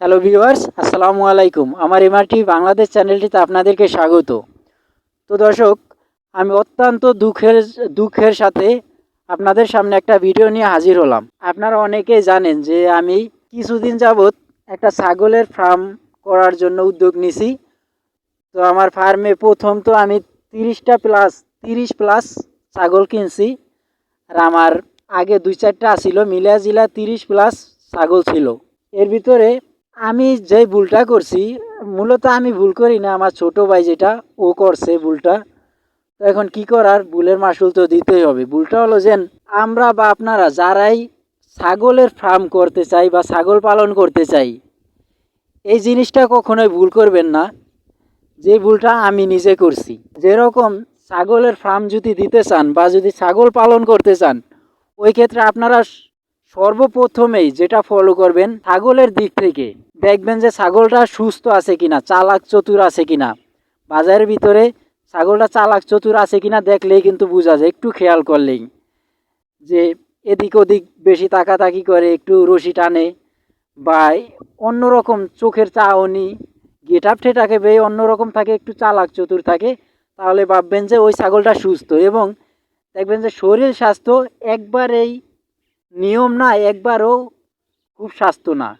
Hello viewers আসসালামু আলাইকুম আমার এমআরটি বাংলাদেশ চ্যানেলটিতে আপনাদেরকে স্বাগত। তো দর্শক, আমি অত্যন্ত দুঃখের দুঃখের সাথে আপনাদের সামনে একটা ভিডিও নিয়ে হাজির হলাম। আপনারা অনেকেই জানেন যে আমি কিছুদিন যাবৎ একটা ছাগলের ফার্ম করার জন্য উদ্যোগ নিছি। তো আমার ফার্মে প্রথম তো আমি তিরিশটা প্লাস তিরিশ প্লাস ছাগল কিনছি। আর আমার আগে দুই চারটা আসিল মিলিয়া জিলা তিরিশ প্লাস ছাগল ছিল। এর ভিতরে আমি যে ভুলটা করছি, মূলত আমি ভুল করি না, আমার ছোট ভাই যেটা, ও করছে ভুলটা। তো এখন কি করার? ভুলের মাসুল তো দিতেই হবে। ভুলটা হলো যে, আমরা বা আপনারা যারাই ছাগলের ফার্ম করতে চাই বা ছাগল পালন করতে চাই, এই জিনিসটা কখনোই ভুল করবেন না। যে ভুলটা আমি নিজে করছি। যেরকম ছাগলের ফার্ম যদি দিতে চান বা যদি ছাগল পালন করতে চান, ওই ক্ষেত্রে আপনারা সর্বপ্রথমেই যেটা ফলো করবেন ছাগলের দিক থেকে, দেখবেন যে ছাগলটা সুস্থ আছে কিনা, চালাক চতুর আছে কিনা। বাজারের ভিতরে ছাগলটা চালাক চতুর আছে কিনা দেখলেই কিন্তু বোঝা যায়, একটু খেয়াল করলেই। যে এদিক ওদিক বেশি তাকাতাকি করে, একটু রশি টানে বা অন্যরকম চোখের চাহনি গেট আপ ঠেটাকে বেয়ে অন্যরকম থাকে, একটু চালাক চতুর থাকে, তাহলে ভাববেন যে ওই ছাগলটা সুস্থ এবং দেখবেন যে শরীর স্বাস্থ্য একবারেই নিয়ম না, একবারও খুব স্বাস্থ্য না।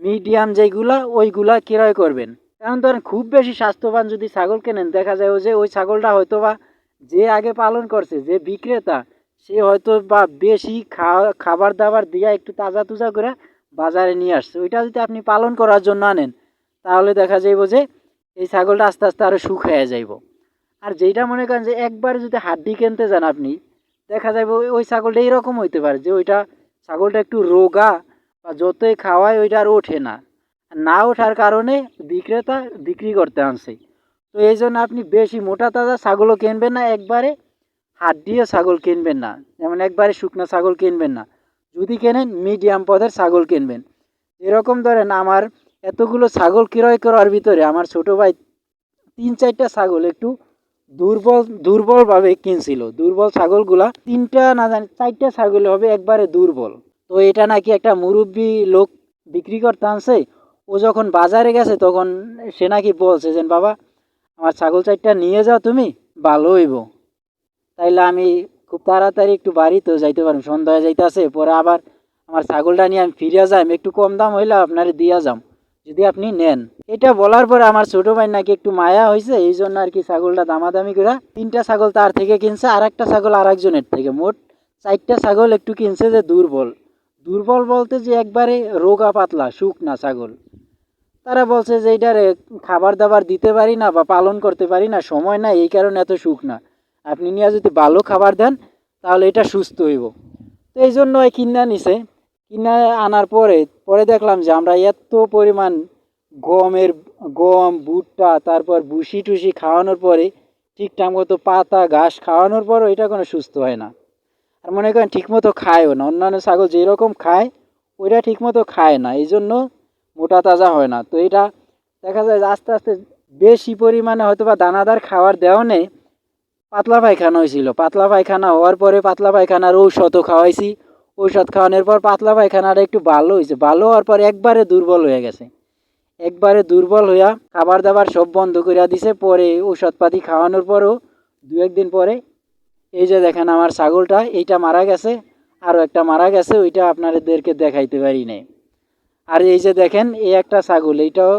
মিডিয়াম যেগুলা, ওইগুলা ক্রয় করবেন। কারণ ধরেন, খুব বেশি স্বাস্থ্যবান যদি ছাগল কেনেন, দেখা যায় যে, ওই ছাগলটা হয়তো বা যে আগে পালন করছে, যে বিক্রেতা, সে হয়তো বা বেশি খাবার দাবার দিয়া একটু তাজা তুজা করে বাজারে নিয়ে আসছে। ওইটা যদি আপনি পালন করার জন্য আনেন, তাহলে দেখা যাইব যে, এই ছাগলটা আস্তে আস্তে আরও সুখ হয়ে যাইব। আর যেটা মনে করেন যে, একবার যদি হাড্ডি কিনতে যান আপনি দেখা যাবে ওই- ছাগলটা এরকম হইতে পারে যে ওইটা ছাগলটা একটু রোগা বা যতই খাওয়ায় ওইটা আর ওঠে না। না ওঠার কারণে বিক্রেতা বিক্রি করতে আনছে। তো এই জন্য আপনি বেশি মোটা তাজা ছাগলও কিনবেন না, একবারে হাড্ডিও ছাগল কিনবেন না। যেমন একবারে শুকনো ছাগল কিনবেন না। যদি কেনেন, মিডিয়াম পদের ছাগল কিনবেন। এরকম ধরেন আমার এতগুলো ছাগল ক্রয় করার ভিতরে আমার ছোট ভাই তিন চারটা ছাগল একটু দুর্বল, দুর্বলভাবে কিনছিল। দুর্বল ছাগলগুলা তিনটা না জানি, চারটা ছাগল হবে একবারে দুর্বল। তো এটা নাকি একটা মুরব্বী লোক বিক্রি করতে আনছে। ও যখন বাজারে গেছে তখন সে নাকি বলছে যে, বাবা, আমার ছাগল চারটা নিয়ে যাও তুমি, ভালো হইব। তাইলে আমি খুব তাড়াতাড়ি একটু বাড়িতেও যাইতে পারব। সন্ধ্যা যাইতেছে, পরে আবার আমার ছাগলটা নিয়ে আমি ফিরে যাইম একটু কম দাম হইলে আপনারে দিয়া যাম। যদি আপনি নেন। এটা বলার পরে আমার ছোট ভাই নাকি একটু মায়া হয়েছে এই জন্য আর কি ছাগলটা দামাদামি করে তিনটা ছাগল তার থেকে কিনছে আর একটা ছাগল আর একজনের থেকে। মোট চারটা ছাগল একটু কিনছে যে দুর্বল। দুর্বল বলতে যে একবারে রোগা পাতলা, শুকনা ছাগল। তারা বলছে যে এইটারে খাবার দাবার দিতে পারি না বা পালন করতে পারি না, সময় না এই কারণে এত শুকনা। আপনি নিয়ে যদি ভালো খাবার দেন, তাহলে এটা সুস্থ হইব। তো এই জন্য কিনা নিছে। কিনা আনার পরে পরে দেখলাম যে আমরা এত পরিমাণ গমের, গম, ভুট্টা, তারপর ভুসি টুসি খাওয়ানোর পরে ঠিকঠাক মতো পাতা, ঘাস খাওয়ানোর পরও এটা কোনো সুস্থ হয় না। আর মনে করেন ঠিকমতো খায়ও না। অন্যান্য ছাগল যেরকম খায়, ওইটা ঠিকমতো খায় না। এই জন্য মোটা তাজা হয় না। তো এটা দেখা যায় আস্তে আস্তে বেশি পরিমাণে হয়তো বা দানাদার খাওয়ার দেওয়া নেই। পাতলা পায়খানা হয়েছিল। পাতলা পায়খানা হওয়ার পরে পাতলা পায়খানার ঔষধও খাওয়াইছি। ঔষধ খাওয়ানোর পর পাতলা পায়খানাটা একটু ভালো হয়েছে। ভালো হওয়ার পর একবারে দুর্বল হয়ে গেছে। একবারে দুর্বল হইয়া খাবার দাবার সব বন্ধ করে দিছে। পরে ঔষধপাতি খাওয়ানোর পরও দু একদিন পরে এই যে দেখেন আমার ছাগলটা, এইটা মারা গেছে, আরও একটা মারা গেছে, ওইটা আপনাদেরকে দেখাইতে পারি নাই। আর এই যে দেখেন, এই একটা ছাগল, এইটাও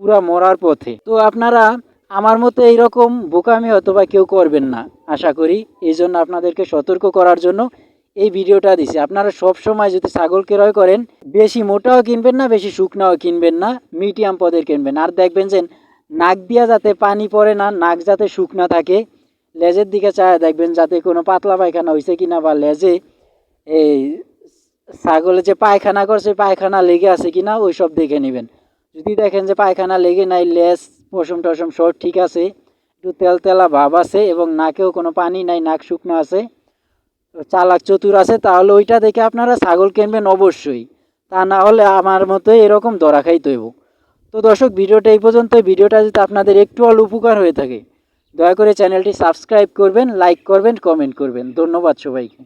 পুরা মরার পথে। তো আপনারা আমার মতো এইরকম বোকামি হয়তো বা কেউ করবেন না, আশা করি। এই জন্য আপনাদেরকে সতর্ক করার জন্য এই ভিডিওটা দিছি। আপনারা সব সময় যদি ছাগল ক্রয় করেন, বেশি মোটাও কিনবেন না, বেশি শুকনাও কিনবেন না মিডিয়াম পদের কিনবেন। আর দেখবেন যে নাক দিয়া যাতে পানি পড়ে না, নাক যাতে শুকনা থাকে, লেজের দিকে চায় দেখবেন যাতে কোনো পাতলা পায়খানা হয়েছে কিনা বা লেজে এই ছাগলে যে পায়খানা করছে, পায়খানা লেগে আছে কিনা ওই সব দেখে নেবেন। যদি দেখেন যে পায়খানা লেগে নাই, লেজ, পশম টসম সব ঠিক আছে, একটু তেল তেলা ভাব আছে এবং নাকেও কোনো পানি নাই, নাক শুকনো আছে চালাক চতুর আছে, তাহলে ওইটা দেখে আপনারা ছাগল কিনবেন অবশ্যই। তা না হলে আমার মতো এরকম দরা খাইতে হইব। তো দর্শক, ভিডিওটা এই পর্যন্ত। ভিডিওটা যদি আপনাদের একটু অল উপকার হয়ে থাকে, দয়া করে চ্যানেলটি সাবস্ক্রাইব করবেন, লাইক করবেন, কমেন্ট করবেন। ধন্যবাদ সবাইকে।